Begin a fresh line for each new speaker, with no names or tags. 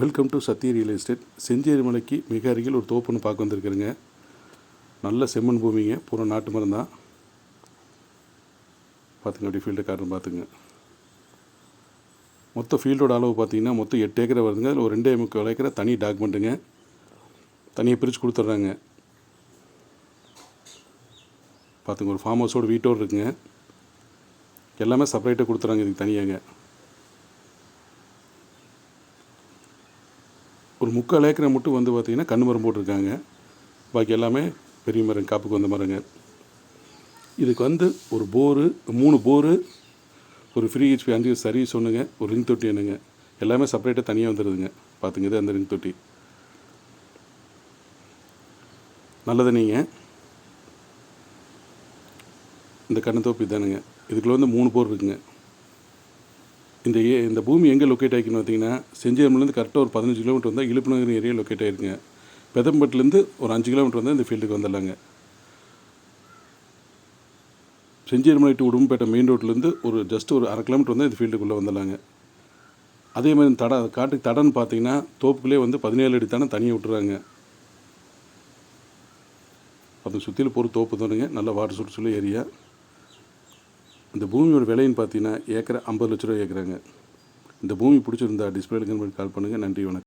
Welcome to Satya real estate Chencheri மலைக்கு மிக அருகில் ஒரு தோப்புன்னு பார்க்க வந்திருக்கிறேங்க. நல்ல செம்மண் பூமிங்க. பூரா நாட்டு மரம் தான் பார்த்துங்க அப்படி ஃபீல்டு காரணம் பார்த்துங்க. மொத்த ஃபீல்டோட அளவு பார்த்தீங்கன்னா மொத்தம் எட்டு ஏக்கரை வருதுங்க. அதில் ஒரு ரெண்டே முக்கால் ஏக்கரை தனி டாக்குமெண்ட்டுங்க தனியாக பிரித்து கொடுத்துட்றாங்க. பார்த்துங்க ஒரு ஃபார்ம் ஹவுஸோட வீட்டோடு இருக்குங்க. எல்லாமே செப்பரேட்டாக கொடுத்துறாங்க இதுக்கு தனியாங்க. ஒரு முக்கால் ஏக்கரை மட்டும் வந்து பார்த்திங்கன்னா கண்ணு மரம் போட்டிருக்காங்க. பாக்கி எல்லாமே பெரிய மரம் காப்புக்கு வந்த மரங்க. இதுக்கு வந்து ஒரு போரு மூணு போரு ஒரு ஃப்ரீ ஹெச்பி அஞ்சு சர்வீஸ் ஒன்றுங்க ஒரு ரிங் தொட்டி என்னங்க எல்லாமே செப்பரேட்டாக தனியாக வந்துடுதுங்க பார்த்துங்க இது அந்த ரிங் தொட்டி. நல்லது நீங்கள் இந்த கன்று தோப்பி தானுங்க இதுக்குள்ளே வந்து மூணு போர் இருக்குங்க. இந்த ஏ இந்த பூமி எங்கே லொக்கேட் ஆகிக்குன்னு பார்த்தீங்கன்னா செஞ்சேரிமலேருந்து கரெக்டாக ஒரு பதினஞ்சு கிலோமீட்டர் வந்தால் இழுப்புநகர் ஏரியா லொக்கேட் ஆகிருக்குங்க பெதம்பட்டிலேருந்து ஒரு அஞ்சு கிலோமீட்டர் வந்தால் இந்த ஃபீல்டுக்கு வந்துடலாங்க. செஞ்சேரிமலை டு உடும்பேட்டை மெயின் ரோட்லேருந்து ஒரு ஜஸ்ட் ஒரு அரை கிலோமீட்டர் வந்தால் இந்த ஃபீல்டுக்குள்ளே வந்துடலாங்க. அதே மாதிரி தட காட்டுக்கு தடன்னு பார்த்தீங்கன்னா தோப்புக்குள்ளே வந்து பதினேழு அடி தானே தனியாக விட்டுறாங்க. அது சுற்றிலும் பொறு தோப்பு தானுங்க. நல்ல வாட்டர் சுற்றுச்சூழல் ஏரியா. இந்த பூமியோட விலைன்னு பார்த்தீங்கன்னா ஏக்கரை ஐம்பது லட்ச ரூபா கேட்குறாங்க இந்த பூமி பிடிச்சிருந்தா டிஸ்பிளேல கால் பண்ணுங்கள் நன்றி வணக்கம்.